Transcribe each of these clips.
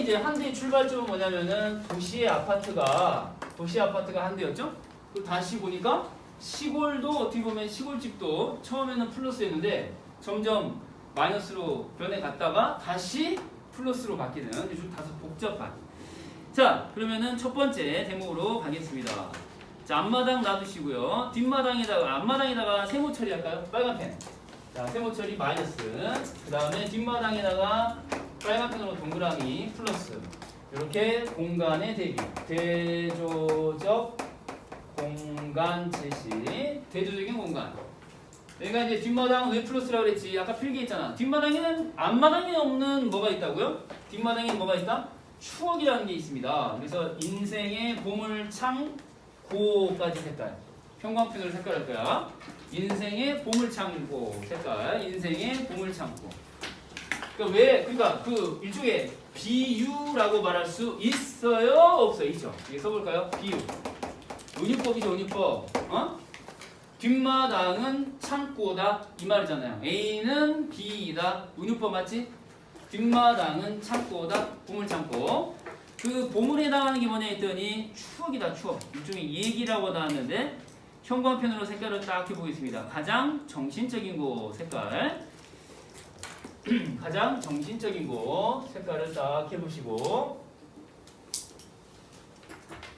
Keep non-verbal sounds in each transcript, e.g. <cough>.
이제 한 대의 출발점은 뭐냐면은 도시의 아파트가 도시 아파트가 한 대였죠? 그 다시 보니까 시골도 어떻게 보면 시골집도 처음에는 플러스였는데 점점 마이너스로 변해갔다가 다시 플러스로 바뀌는 좀 다소 복잡한. 자 그러면은 첫 번째 대목으로 가겠습니다. 자 앞마당 놔두시고요. 뒷마당에다가 앞마당에다가 세모 처리할까요? 빨간 펜. 자 세모 처리 마이너스. 그 다음에 뒷마당에다가 빨간 펜으로 동그라미 플러스. 이렇게 공간의 대비. 대조적 공간 제시. 대조적인 공간. 내가 이제 뒷마당 왜 플러스라고 그랬지? 아까 필기했잖아. 뒷마당에는 앞마당에 없는 뭐가 있다고요? 뒷마당에 뭐가 있다? 추억이라는 게 있습니다. 그래서 인생의 보물 창 고까지 색깔. 형광펜으로 색깔할 거야. 인생의 보물 창고 색깔. 인생의 보물 창고. 그러니까 왜? 그러니까 그 일종의 비유라고 말할 수 있어요? 없어요? 있죠. 이게 써볼까요? 비유. 은유법이죠, 은유법. 어? 뒷마당은 창고다 이 말이잖아요. A는 B이다. 운유법 맞지? 뒷마당은 창고다. 보물 창고. 그 보물에 해당하는 게 뭐냐 했더니 추억이다 추억. 일종의 얘기라고 나왔는데 형광펜으로 색깔을 딱 해보겠습니다. 가장 정신적인 곳 색깔. <clears throat> 가장 정신적인 곳 색깔을 딱 해보시고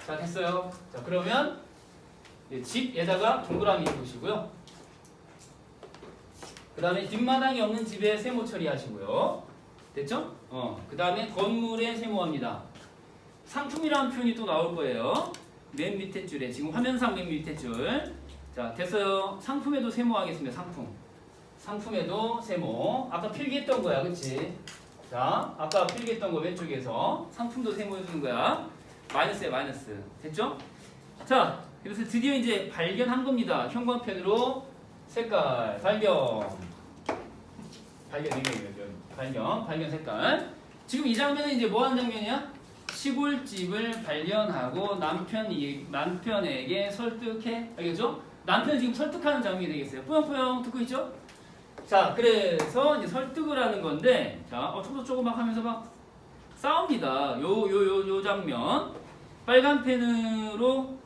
자 됐어요. 자 그러면 예, 집에다가 동그라미 해보시고요. 그 다음에 뒷마당이 없는 집에 세모 처리하시고요. 됐죠? 어. 그 다음에 건물에 세모합니다. 상품이라는 표현이 또 나올 거예요. 맨 밑에 줄에 지금 화면상 맨 밑에 줄. 자 됐어요. 상품에도 세모하겠습니다. 상품. 상품에도 세모. 아까 필기했던 거야, 그렇지? 자, 아까 필기했던 거 왼쪽에서 상품도 세모해 주는 거야. 마이너스에 마이너스. 됐죠? 자, 그래서 드디어 이제 발견한 겁니다. 형광펜으로 색깔 발견. 발견, 이거. 발견, 발견 색깔. 지금 이 장면은 이제 뭐 하는 장면이야? 시골집을 발견하고 남편이, 남편에게 설득해. 알겠죠? 남편 지금 설득하는 장면이 되겠어요. 뿌영뿌영 듣고 있죠? 자, 그래서 이제 설득을 하는 건데, 자, 어, 초도 조금 막 하면서 막 싸웁니다. 요, 요, 요, 요 장면. 빨간 펜으로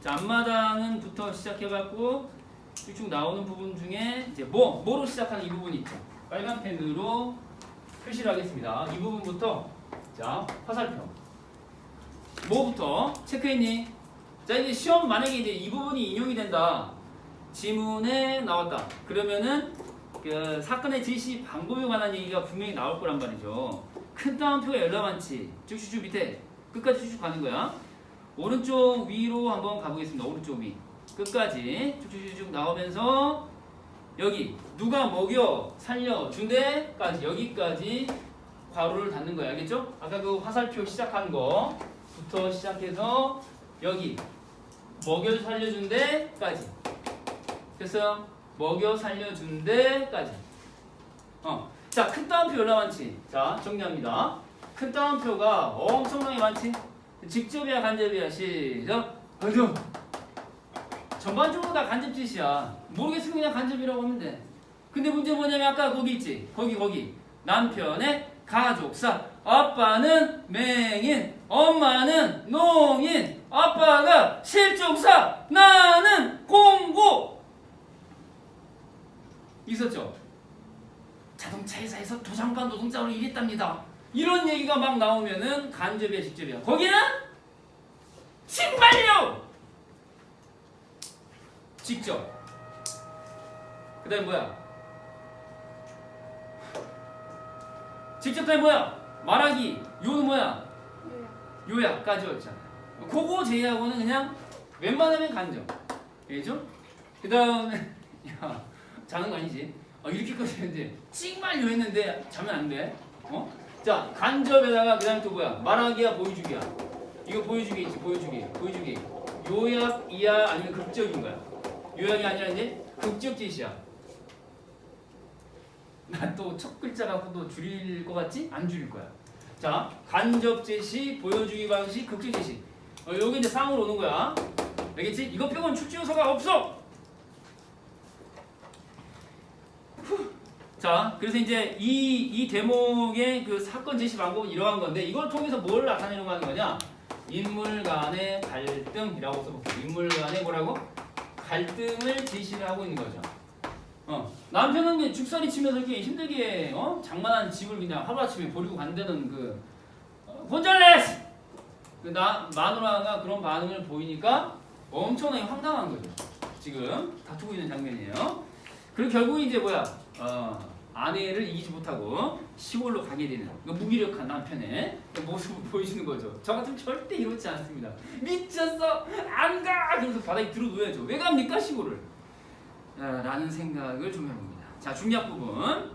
자, 앞마당은부터 시작해갖고 쭉쭉 나오는 부분 중에 이제 뭐 뭐로 시작하는 이 부분이 있죠. 빨간 펜으로 표시를 하겠습니다. 이 부분부터 자 화살표. 뭐부터 체크했니? 자 이제 시험 만약에 이제 이 부분이 인용이 된다. 지문에 나왔다. 그러면은 그 사건의 지시 방법에 관한 얘기가 분명히 나올 거란 말이죠. 큰 따옴표가 열라 많지. 쭉쭉쭉 밑에 끝까지 쭉쭉 가는 거야. 오른쪽 위로 한번 가보겠습니다. 오른쪽 위 끝까지 쭉쭉쭉 나오면서 여기 누가 먹여 살려 준대까지 여기까지 괄호를 닫는 거야. 알겠죠? 아까 그 화살표 시작한 거부터 시작해서 여기 먹여 살려준대까지 됐어요? 먹여 살려준대까지. 어. 자, 큰 따옴표 열나 많지? 자, 정리합니다. 큰 따옴표가 엄청나게 많지? 직접이야 간접이야? 시작. 간접 전반적으로 다 간접 짓이야. 모르겠으면 그냥 간접이라고 하면 돼. 근데 문제 뭐냐면 아까 거기 있지? 거기 거기. 남편의 가족사. 아빠는 맹인. 엄마는 농인. 아빠가 실종사. 나는 공고 있었죠 자동차 회사에서 도장관 노동자로 일했답니다 이런 얘기가 막 나오면은 간접이야 직접이야. 거기는 신발료 직접. 그다음 뭐야? 직접 다음 뭐야? 말하기. 요는 뭐야? 요약까지 였잖아. 그거 제외하고는 그냥 웬만하면 간접. 알죠? 그 다음에 <laughs> 야 자는 거 아니지? 어, 이렇게까지 했는데 찍말요 했는데 자면 안 돼. 어? 자, 간접에다가 그다음 또 뭐야? 말하기야, 보여주기야. 이거 보여주기 있지, 보여주기, 보여주기. 요약이야, 아니면 극적인 거야. 요약이 아니라 이제 극적 제시야. 나 또 첫 글자 갖고도 줄일 것 같지? 안 줄일 거야. 자, 간접 제시, 보여주기 방식, 극적 제시. 어, 여기 이제 쌍으로 오는 거야. 알겠지? 이거 빼고는 출제 요소가 없어. 자. 자, 그래서 이제 이, 이 대목의 그 사건 제시 방법은 이러한 건데 이걸 통해서 뭘 나타내려고 하는 거냐? 인물 간의 갈등이라고 써볼게요. 인물 간의 뭐라고? 갈등을 제시를 하고 있는 거죠. 어, 남편은 죽살이 치면서 이렇게 힘들게 어? 장만한 집을 그냥 하루아침에 버리고 간다는 그 어, 곤잘레스! 그 나, 마누라가 그런 반응을 보이니까 엄청나게 황당한 거죠. 지금 다투고 있는 장면이에요. 그리고 결국 이제 뭐야? 어, 아내를 이기지 못하고 시골로 가게 되는 그 무기력한 남편의 그 모습을 <laughs> 보여주는 거죠. 저 같으면 절대 이렇지 않습니다. 미쳤어! 안 가! 그러면서 바닥에 들어 놓여야죠. 왜 갑니까 시골을? 아, 라는 생각을 좀 해봅니다. 자, 중략 부분.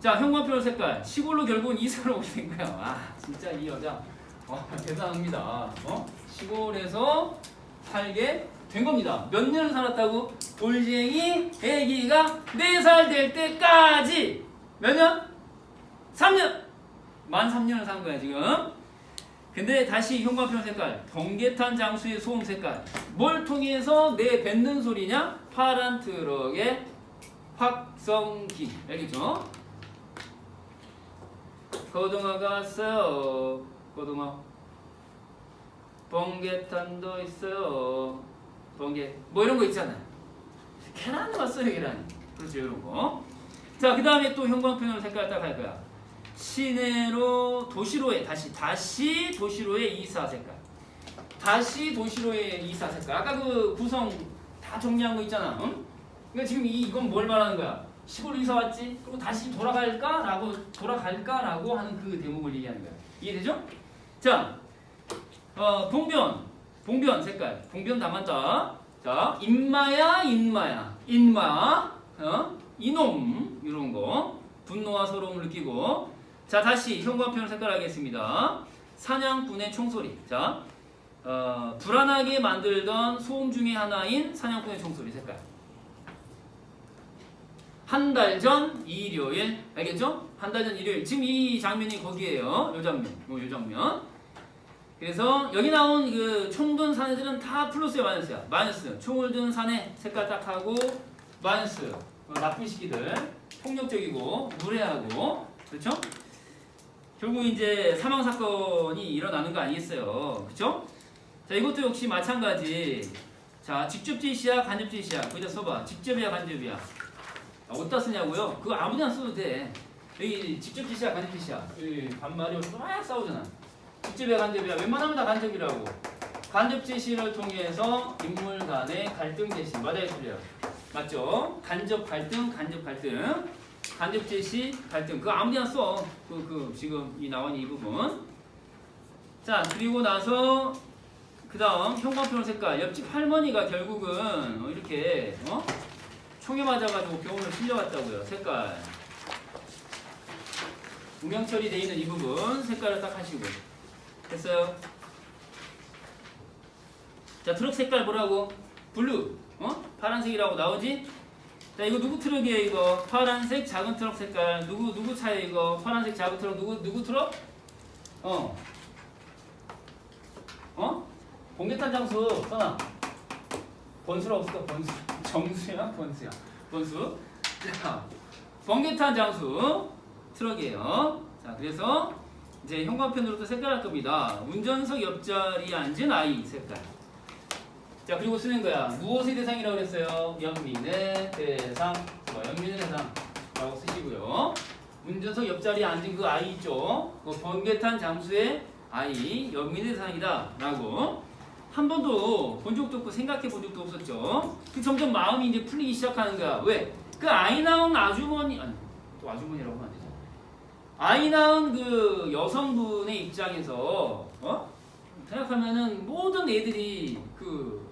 자, 형광표 색깔. 시골로 결국은 이사를 오게 된 거야. 아, 진짜 이 여자. 어, 대단합니다. 어? 시골에서 살게 된 겁니다. 몇 년을 살았다고? 돌쟁이 애기가 4살 될 때까지. 몇 년? 3년! 만 3년을 산 거야 지금. 근데 다시 형광펜 색깔 번개탄 장수의 소음 색깔. 뭘 통해서 내 뱉는 소리냐? 파란 트럭의 확성기. 알겠죠? 고등어가 있어요. 고등어 번개탄도 있어요. 번개. 뭐 이런 거 있잖아요 계란 왔어요 계란 그렇죠. 이런 거 자 그 다음에 또 형광펜으로 색깔 딱할 거야. 시내로 도시로의 다시 다시 도시로의 이사 색깔. 다시 도시로의 이사 색깔. 아까 그 구성 다 정리한 거 있잖아 응? 그러니까 지금 이, 이건 뭘 말하는 거야? 시골 이사 왔지? 그리고 다시 돌아갈까라고 돌아갈까라고 하는 그 대목을 얘기하는 거야. 이해되죠? 자 어, 봉변. 봉변 색깔. 봉변 담았다 자 인마야 인마야. 인마 어? 이놈 이런 거. 분노와 서러움을 느끼고. 자 다시 형광펜을 색깔하겠습니다. 사냥꾼의 총소리. 자 어, 불안하게 만들던 소음 중에 하나인 사냥꾼의 총소리 색깔. 한 달 전 일요일. 알겠죠? 한 달 전 일요일. 지금 이 장면이 거기에요. 요 장면. 요, 요 장면. 그래서 여기 나온 그 총 든 사내들은 다 플러스야 마이너스야. 마이너스. 총을 든 사내 색깔 딱 하고 마이너스. 어, 나쁜 시기들. 폭력적이고 무례하고. 그렇죠? 결국 이제 사망 사건이 일어나는 거 아니겠어요. 그렇죠? 자 이것도 역시 마찬가지. 자 직접 제시야 간접 제시야. 거기다 써봐. 직접이야 간접이야. 아, 어디다 쓰냐고요? 그거 아무데나 써도 돼. 여기 직접 제시야 간접 제시야. 여기 반말이 막 싸우잖아. 직접이야 간접이야. 웬만하면 다 간접이라고 간접 제시를 통해서 인물 간의 갈등 제시 맞아요 틀려요? 맞죠? 간접 갈등 간접 갈등. 간접 제시 갈등. 그거 아무데나 써그 그 지금 이 나온 이 부분. 자 그리고 나서 그 다음 형광펜 색깔. 옆집 할머니가 결국은 어, 이렇게 어? 총에 맞아가지고 병원을 실려갔다고요 색깔. 무명 처리돼 있는 이 부분 색깔을 딱 하시고. 됐어요 자 트럭 색깔 뭐라고? 블루. 어? 파란색이라고 나오지? 자 이거 누구 트럭이에요 이거? 파란색 작은 트럭 색깔. 누구 누구 차예요 이거? 파란색 작은 트럭. 누구 누구 트럭? 어. 어? 공개탄 장수 써놔 번수라 없을까? 번수. <laughs> 정수야? 번수야. 번수. 자 번개탄 장수 트럭이에요. 자 그래서 이제 또 색깔할 겁니다. 운전석 옆자리에 앉은 아이 색깔 자 그리고 쓰는 거야 무엇의 대상이라고 그랬어요 연민의 대상 뭐 연민의 대상라고 쓰시고요 운전석 옆자리에 앉은 그 아이 있죠 그 번개탄 장수의 아이 연민의 대상이다 라고 한 번도 본 적도 없고 생각해 본 적도 없었죠. 그 점점 마음이 이제 풀리기 시작하는 거야. 왜? 그 아이 낳은 아주머니 아니 또 아주머니라고 하면 안 되죠. 아이 낳은 그 여성분의 입장에서 어? 생각하면은 모든 애들이 그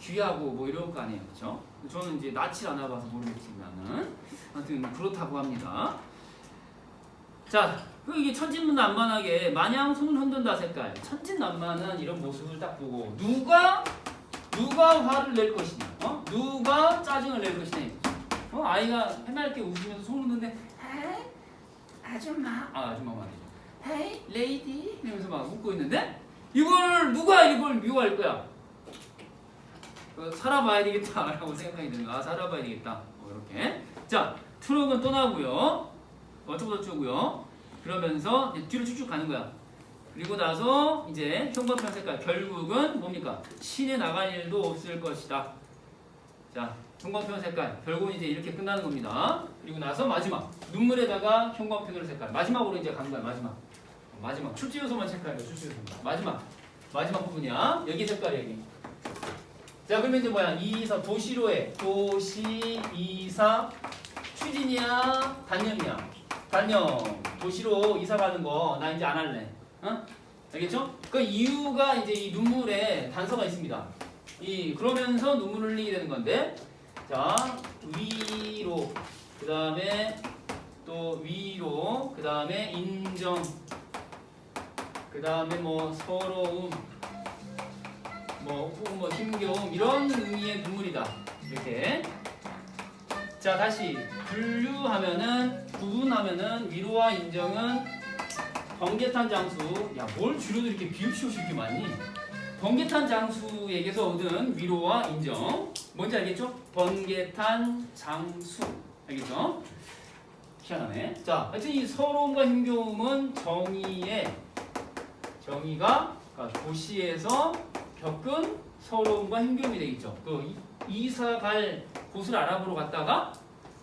귀하고 뭐 이럴 거 아니에요, 그렇죠? 저는 이제 낯을 안 와봐서 모르겠지만은 아무튼 그렇다고 합니다. 자, 그 이게 천진난만하게 마냥 손을 흔든다 색깔. 천진난만한 이런 모습을 딱 보고 누가 누가 화를 낼 것이냐, 어? 누가 짜증을 낼 것이냐. 어? 아이가 해맑게 웃으면서 손을 흔드는데 헤이 아줌마, 아 아줌마 말이죠. 헤이 레이디 이러면서 막 웃고 있는데 이걸 누가 이걸 미워할 거야? 어, 살아봐야 되겠다라고 생각이 드는 거야. 아, 살아봐야 되겠다. 뭐 이렇게. 자, 트럭은 떠나고요. 어쩌고 저쩌고요. 그러면서 뒤로 쭉쭉 가는 거야. 그리고 나서 이제 형광펜 색깔 결국은 뭡니까? 시내 나갈 일도 없을 것이다. 자, 형광펜 색깔 결국은 이제 이렇게 끝나는 겁니다. 그리고 나서 마지막 눈물에다가 형광펜으로 색깔 마지막으로 이제 가는 거야 마지막. 마지막 출제 요소만 체크하려 출제 요소입니다. 마지막 마지막 부분이야. 여기 색깔 여기. 자 그러면 이제 뭐야? 이사 도시로에 도시 이사 추진이야 단념이야 단념 도시로 이사 가는 거 나 이제 안 할래. 어? 알겠죠? 그 이유가 이제 이 눈물에 단서가 있습니다. 이 그러면서 눈물을 흘리게 되는 건데 자 위로 그 다음에 또 위로 그 다음에 인정 그 다음에 뭐 서러움 뭐, 혹은 뭐 힘겨움 이런 의미의 눈물이다. 이렇게. 자 다시. 분류하면은 구분하면은 위로와 인정은 번개탄 장수. 야 뭘 줄여도 이렇게 비읍시옷이 이렇게 많이. 번개탄 장수에게서 얻은 위로와 인정. 뭔지 알겠죠? 번개탄 장수. 알겠죠? 희한하네. 자 하여튼 이 서러움과 힘겨움은 정의의 정의가 그러니까 도시에서 겪은 서러움과 힘겨움이 되겠죠. 그 이- 이사 갈 곳을 알아보러 갔다가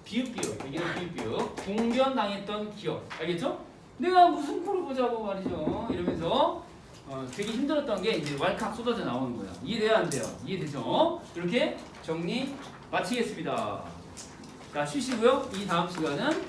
비읍비읍 여기는 비읍비읍 궁변당했던 기억 알겠죠? 내가 무슨 코를 보자고 말이죠. 이러면서 어, 되게 힘들었던 게 이제 왈칵 쏟아져 나오는 거예요. 이해돼야 안 돼요? 이해되죠? 이렇게 정리 마치겠습니다. 자 쉬시고요. 이 다음 시간은